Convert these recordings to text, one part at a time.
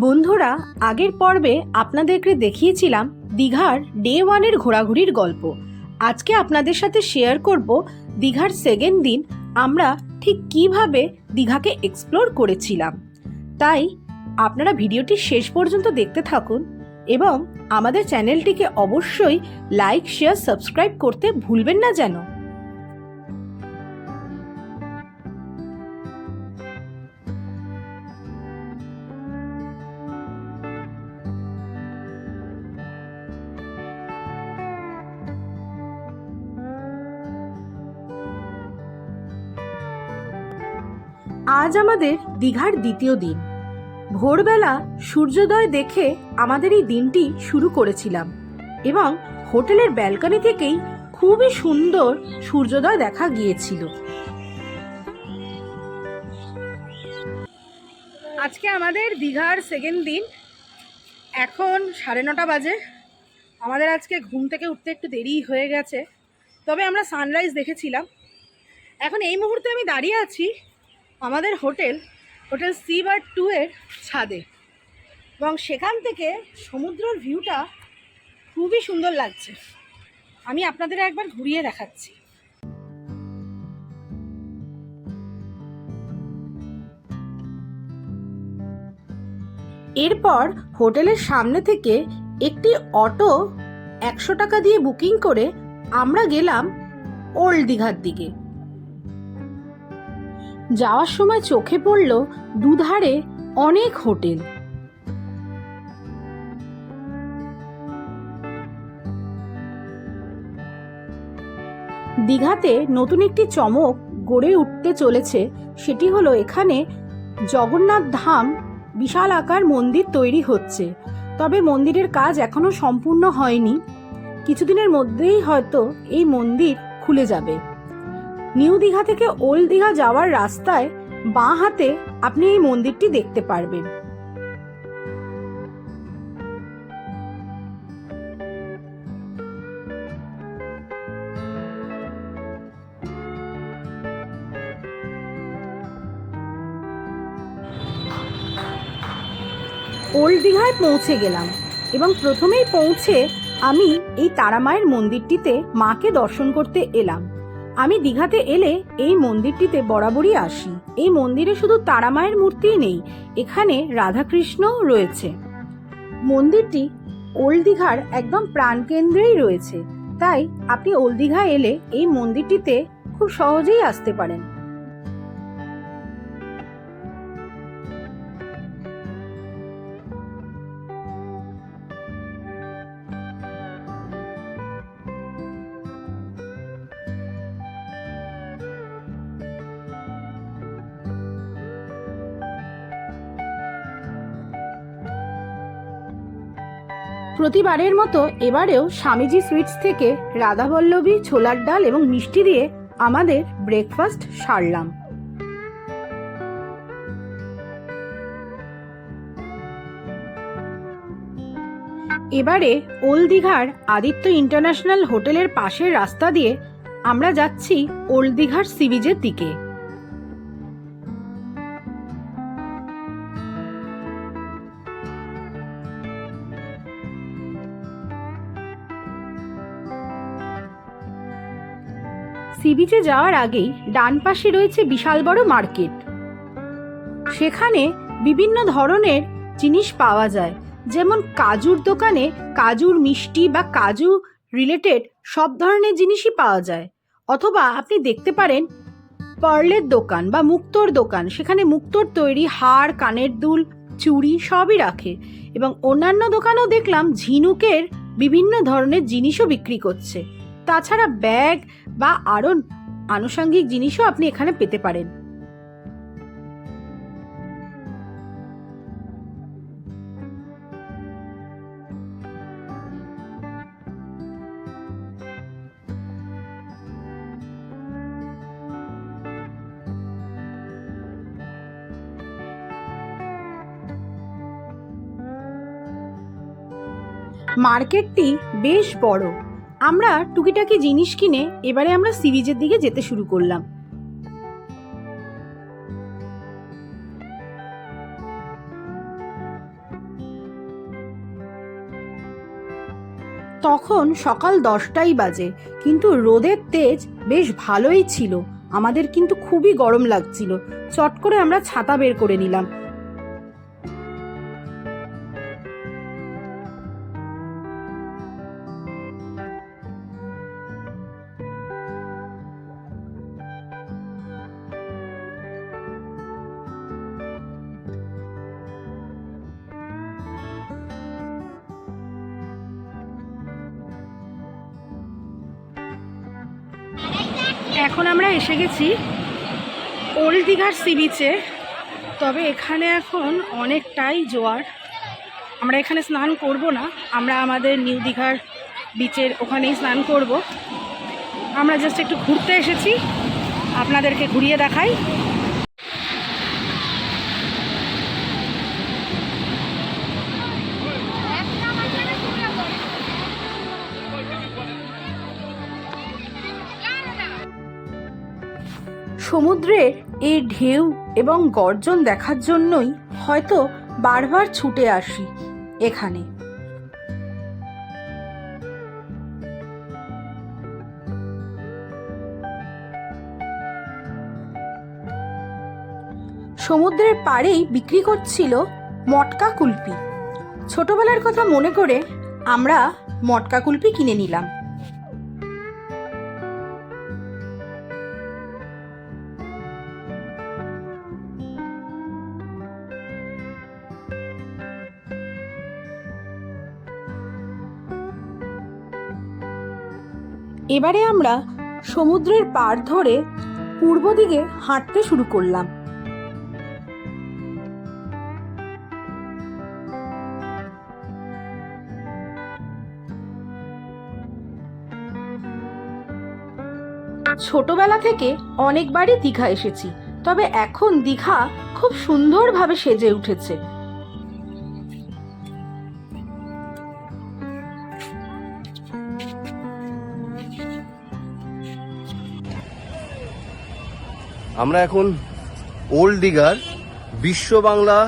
বন্ধুরা, আগের পর্বে আপনাদেরকে দেখিয়েছিলাম দীঘার ডে ওয়ানের ঘোরাঘুরির গল্প। আজকে আপনাদের সাথে শেয়ার করব দীঘার সেকেন্ড দিন আমরা ঠিক কীভাবে দীঘাকে এক্সপ্লোর করেছিলাম। তাই আপনারা ভিডিওটি শেষ পর্যন্ত দেখতে থাকুন এবং আমাদের চ্যানেলটিকে অবশ্যই লাইক শেয়ার সাবস্ক্রাইব করতে ভুলবেন না যেন। আজ আমাদের দীঘার দ্বিতীয় দিন। ভোরবেলা সূর্যোদয় দেখে আমাদের এই দিনটি শুরু করেছিলাম এবং হোটেলের ব্যালকনি থেকেই খুবই সুন্দর সূর্যোদয় দেখা গিয়েছিল। আজকে আমাদের দীঘার সেকেন্ড দিন। এখন সাড়ে নটা বাজে। আমাদের আজকে ঘুম থেকে উঠতে একটু দেরি হয়ে গেছে। তবে আমরা সানরাইজ দেখেছিলাম। এখন এই মুহূর্তে আমি দাঁড়িয়ে আছি আমাদের hotel hotel sea bar two এর ছাদে। এবং সেখান থেকে সমুদ্রর ভিউটা খুবই সুন্দর লাগছে। আমি আপনাদের একবার ঘুরিয়ে দেখাচ্ছি। এরপর হোটেলের সামনে থেকে একটি অটো একশো টাকা দিয়ে বুকিং করে আমরা গেলাম ওল্ড দীঘার দিকে। যাওয়ার সময় চোখে পড়ল দুধারে অনেক হোটেল। দীঘাতে নতুন একটি চমক গড়ে উঠতে চলেছে, সেটি হলো এখানে জগন্নাথ ধাম বিশাল আকার মন্দির তৈরি হচ্ছে। তবে মন্দিরের কাজ এখনও সম্পূর্ণ হয়নি। কিছুদিনের মধ্যেই হয়তো এই মন্দির খুলে যাবে। নিউ দীঘা থেকে ওল্ড দীঘা যাওয়ার রাস্তায় বাঁ হাতে আপনি এই মন্দিরটি দেখতে পারবেন। ওল্ড দীঘায় পৌঁছে গেলাম এবং প্রথমেই পৌঁছে আমি এই তারামায়ের মন্দিরটিতে মাকে দর্শন করতে এলাম। আমি দীঘাতে এলে এই মন্দিরটিতে বরাবরই আসি। এই মন্দিরে শুধু তারা মায়ের মূর্তিই নেই, এখানে রাধাকৃষ্ণও রয়েছে। মন্দিরটি ওল্ড দীঘার একদম প্রাণকেন্দ্রেই রয়েছে, তাই আপনি ওল্ড দীঘা এলে এই মন্দিরটিতে খুব সহজেই আসতে পারেন। প্রতিবারের মতো এবারেও স্বামীজি সুইটস থেকে রাধাবল্লভী, ছোলার ডাল এবং মিষ্টি দিয়ে আমাদের ব্রেকফাস্ট সারলাম। এবারে ওল্ড দীঘার আদিত্য ইন্টারন্যাশনাল হোটেলের পাশের রাস্তা দিয়ে আমরা যাচ্ছি ওল্ড দীঘার সিবিজের দিকে। সি বিচে যাওয়ার আগেই ডান পাশে রয়েছে বিশাল বড় মার্কেট। সেখানে বিভিন্ন ধরনের জিনিস পাওয়া যায়, যেমন কাজুর দোকানে কাজুর মিষ্টি বা কাজু রিলেটেড সব ধরনের জিনিসই পাওয়া যায়। অথবা আপনি দেখতে পারেন পার্লের দোকান বা মুক্তোর দোকান, সেখানে মুক্তোর তৈরি হার কানের দুল, চুড়ি সবই রাখে এবং অন্যান্য দোকানেও দেখলাম ঝিনুকের বিভিন্ন ধরনের জিনিসও বিক্রি করছে। তাছাড়া ব্যাগ বা আরও আনুষঙ্গিক জিনিসও আপনি এখানে পেতে পারেন। মার্কেটটি বেশ বড়। আমরা টুকিটাকি জিনিস কিনে এবারে আমরা সিরিজের দিকে যেতে শুরু করলাম। তখন সকাল দশটাই বাজে, কিন্তু রোদের তেজ বেশ ভালোই ছিল। আমাদের কিন্তু খুবই গরম লাগছিল। চট করে আমরা ছাতা বের করে নিলাম। এখন আমরা এসে গেছি ওল্ড দীঘার সি বিচে তবে এখানে এখন অনেকটাই জোয়ার। আমরা এখানে স্নান করব না, আমরা আমাদের নিউ দীঘার বিচের ওখানেই স্নান করব। আমরা জাস্ট একটু ঘুরতে এসেছি, আপনাদেরকে ঘুরিয়ে দেখাই। সমুদ্রের এই ঢেউ এবং গর্জন দেখার জন্যই হয়তো বারবার ছুটে আসি এখানে। সমুদ্রের পাড়েই বিক্রি করছিল মটকা কুলপি। ছোটবেলার কথা মনে করে আমরা মটকা কুলপি কিনে নিলাম। এবারে আমরা সমুদ্রের পাড় ধরে পূর্ব দিকে হাঁটতে শুরু করলাম। ছোটবেলা থেকে অনেকবারই দীঘা এসেছি, তবে এখন দীঘা খুব সুন্দরভাবে সেজে উঠেছে। আমরা এখন ওল্ড দিঘার বিশ্ব বাংলা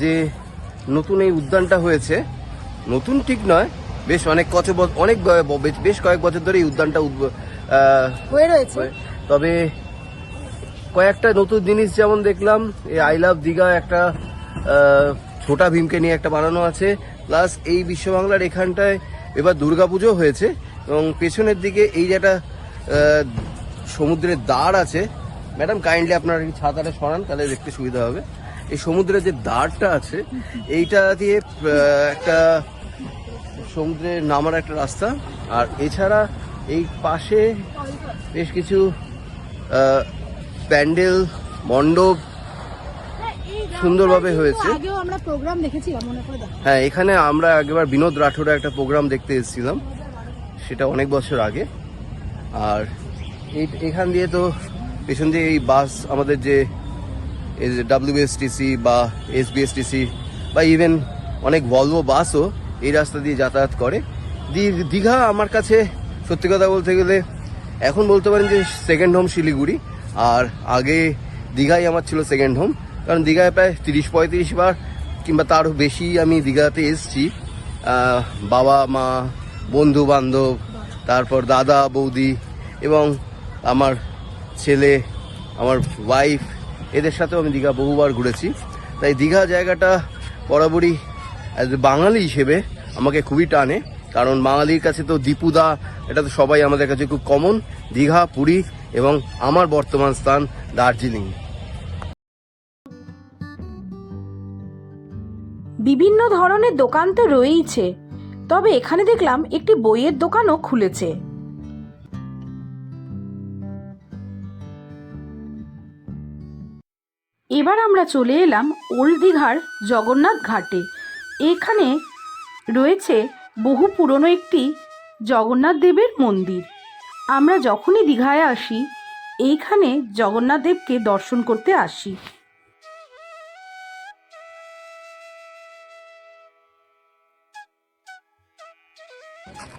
যে নতুন এই উদ্যানটা হয়েছে নতুন ঠিক নয় বেশ অনেক কত অনেক বেশ কয়েক বছর ধরে এই উদ্যানটা হয়ে রয়েছে। তবে কয়েকটা নতুন জিনিস যেমন দেখলাম এই আই লাভ দীঘা একটা ছোটা ভীমকে নিয়ে একটা বানানো আছে প্লাস এই বিশ্ববাংলার এখানটায় এবার দুর্গাপুজো হয়েছে এবং পেছনের দিকে এই যেটা সমুদ্রের দ্বার আছে ম্যাডাম কাইন্ডলি আপনার এই ছাতাটা সরান, তাহলে দেখতে সুবিধা হবে। এই সমুদ্রের যে দাঁড়টা আছে, এইটা দিয়ে একটা সমুদ্রে নামার একটা রাস্তা। আর এছাড়া এই পাশে বেশ কিছু প্যান্ডেল, মণ্ডপ সুন্দরভাবে হয়েছে। হ্যাঁ এখানে আমরা আগেবার বিনোদ রাঠোরের একটা প্রোগ্রাম দেখতে এসেছিলাম। সেটা অনেক বছর আগে। আর এখান দিয়ে তো পেছন দিয়ে এই বাস আমাদের যে ডাব্লিউবিএসটিসি বা এসবিএসটিসি বা ইভেন অনেক ভলভো বাসও এই রাস্তা দিয়ে যাতায়াত করে। দীঘা আমার কাছে সত্যি কথা বলতে গেলে এখন বলতে পারেন যে সেকেন্ড হোম শিলিগুড়ি। আর আগে দীঘাই আমার ছিল সেকেন্ড হোম কারণ দীঘায় প্রায় তিরিশ, পঁয়ত্রিশ বার কিংবা তারও বেশি আমি দীঘাতে এসেছি। বাবা, মা বন্ধু বান্ধব তারপর দাদা, বৌদি এবং আমার ছেলে, আমার ওয়াইফ এদের সাথেও আমি দীঘা বহুবার ঘুরেছি। তাই দীঘা জায়গাটা বরাবরই অ্যাজ বাঙালি হিসেবে আমাকে খুবই টানে। কারণ বাঙালির কাছে তো দীপুদা, এটা তো সবাই আমাদের কাছে খুব কমন দীঘা, পুরী এবং আমার বর্তমান স্থান দার্জিলিং। বিভিন্ন ধরনের দোকান তো রয়েইছে, তবে এখানে দেখলাম একটি বইয়ের দোকানও খুলেছে। এবার আমরা চলে এলাম ওল্ড দীঘার জগন্নাথ ঘাটে। এখানে রয়েছে বহু পুরনো একটি জগন্নাথ দেবের মন্দির। আমরা যখনই দীঘায় আসি, এইখানে জগন্নাথ দেবকে দর্শন করতে আসি।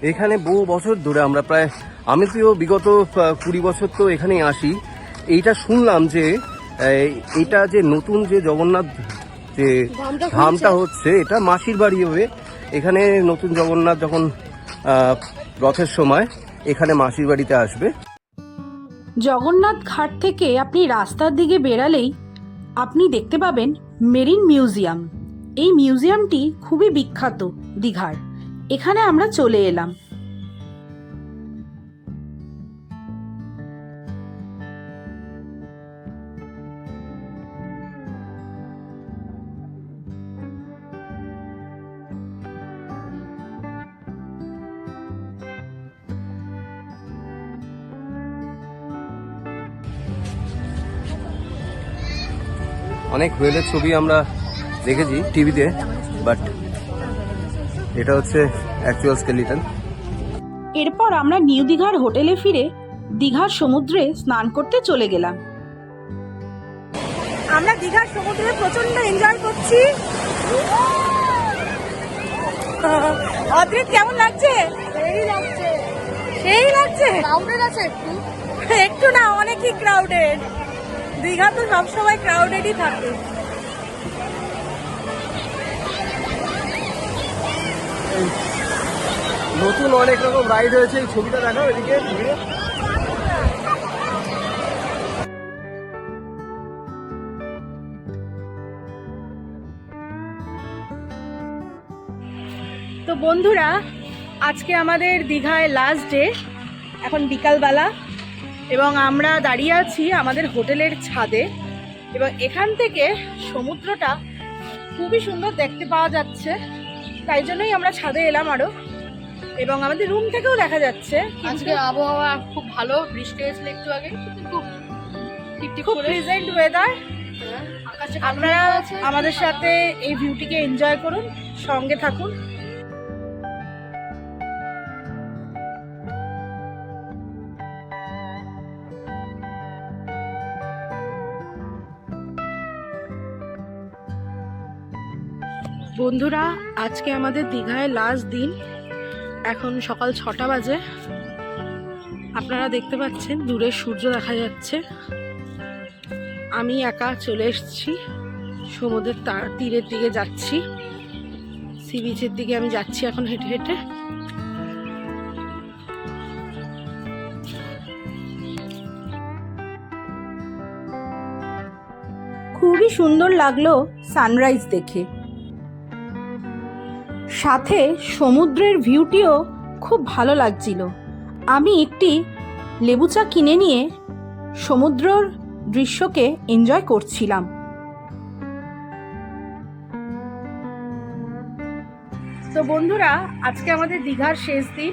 এখানে বহু বছর ধরে আমরা প্রায়, আমি তো বিগত কুড়ি বছর তো এখানেই আসি। এইটা শুনলাম যে এটা যে নতুন যে জগন্নাথ যে ধামটা হচ্ছে এটা মাসির বাড়ি হবে। এখানে নতুন জগন্নাথ যখন রথের সময় এখানে মাসির বাড়িতে আসবে। জগন্নাথ ঘাট থেকে আপনি রাস্তার দিকে বেরালেই আপনি দেখতে পাবেন মেরিন মিউজিয়াম। এই মিউজিয়ামটি খুবই বিখ্যাত দীঘার। এখানে আমরা চলে এলাম। অনেক হুয়েলের ছবি আমরা দেখেছি টিভিতে বাট এটা হচ্ছে অ্যাকচুয়াল স্কেলিটন এরপর আমরা নিউ দীঘার হোটেলে ফিরে দীঘার সমুদ্রে স্নান করতে চলে গেলাম। আমরা দীঘার সমুদ্রে প্রচণ্ড এনজয় করছি। অদ্রিত কেমন লাগছে? সেই লাগছে। সেই লাগছে? ক্রাউডেড আছে একটু। একটু না অনেকই ক্রাউডেড দীঘা তো সবসময় ক্রাউডেডই থাকে। নতুন অনেক রকম রাইড হয়েছে এই ছবিটা দেখাও এদিকে। তো বন্ধুরা আজকে আমাদের দীঘায় লাস্ট ডে এখন বিকালবেলা। এবং আমরা দাঁড়িয়ে আছি আমাদের হোটেলের ছাদে। এবং এখান থেকে সমুদ্রটা খুবই সুন্দর দেখতে পাওয়া যাচ্ছে। তাই জন্যই আমরা ছাদে এলাম আরও এবং আমাদের রুম থেকেও দেখা যাচ্ছে আজকে আবহাওয়া খুব ভালো বৃষ্টি হয়েছিল একটু আগে খুব প্রেজেন্ট ওয়েদার হ্যাঁ, আপনারা আমাদের সাথে এই ভিউটিকে এনজয় করুন সঙ্গে থাকুন। বন্ধুরা, আজকে আমাদের দীঘায় লাস্ট দিন। এখন সকাল ছটা বাজে। আপনারা দেখতে পাচ্ছেন, দূরে সূর্য দেখা যাচ্ছে। আমি একা চলে এসেছি। সমুদ্রের তা- তীরের দিকে যাচ্ছি। সি বিচের দিকে আমি যাচ্ছি এখন হেঁটে হেঁটে। খুবই সুন্দর লাগল সানরাইজ দেখে। সাথে সমুদ্রের ভিউটিও খুব ভালো লাগছিল। আমি একটি লেবু চা কিনে নিয়ে সমুদ্রর দৃশ্যকে এনজয় করছিলাম। তো বন্ধুরা আজকে আমাদের দীঘার শেষ দিন।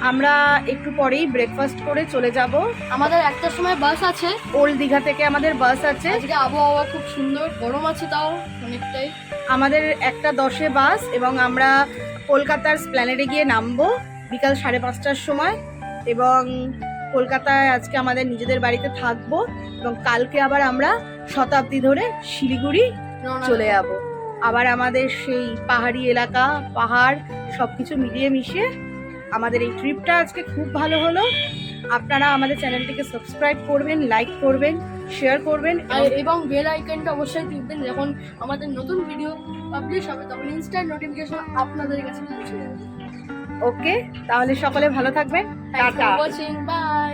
আমরা একটু পরেই ব্রেকফাস্ট করে চলে যাব। আমাদের একটার সময় বাস আছে। ওল্ড দীঘা থেকে আমাদের বাস আছে। আজকে আবহাওয়া খুব সুন্দর গরম আছে তাও অনেকটাই। আমাদের একটা দশে বাস এবং আমরা কলকাতার স্প্ল্যানেডে গিয়ে নামবো বিকাল সাড়ে পাঁচটার সময় এবং কলকাতায় আজকে আমাদের নিজেদের বাড়িতে থাকব এবং কালকে আবার আমরা শতাব্দী ধরে শিলিগুড়ি চলে যাব। আবার আমাদের সেই পাহাড়ি এলাকা পাহাড় সব কিছু মিলিয়ে মিশিয়ে আমাদের এই ট্রিপটা আজকে খুব ভালো হলো। আপনারা আমাদের চ্যানেলটিকে সাবস্ক্রাইব করবেন লাইক করবেন। শেয়ার করবেন এবং বেল আইকনটা অবশ্যই টিপবেন যখন আমাদের নতুন ভিডিও পাবলিশ হবে তখন ইনস্ট্যান্ট নোটিফিকেশন আপনাদের কাছে পৌঁছে যাবে। ওকে তাহলে সকলে ভালো থাকবেন। টাটা। Watching by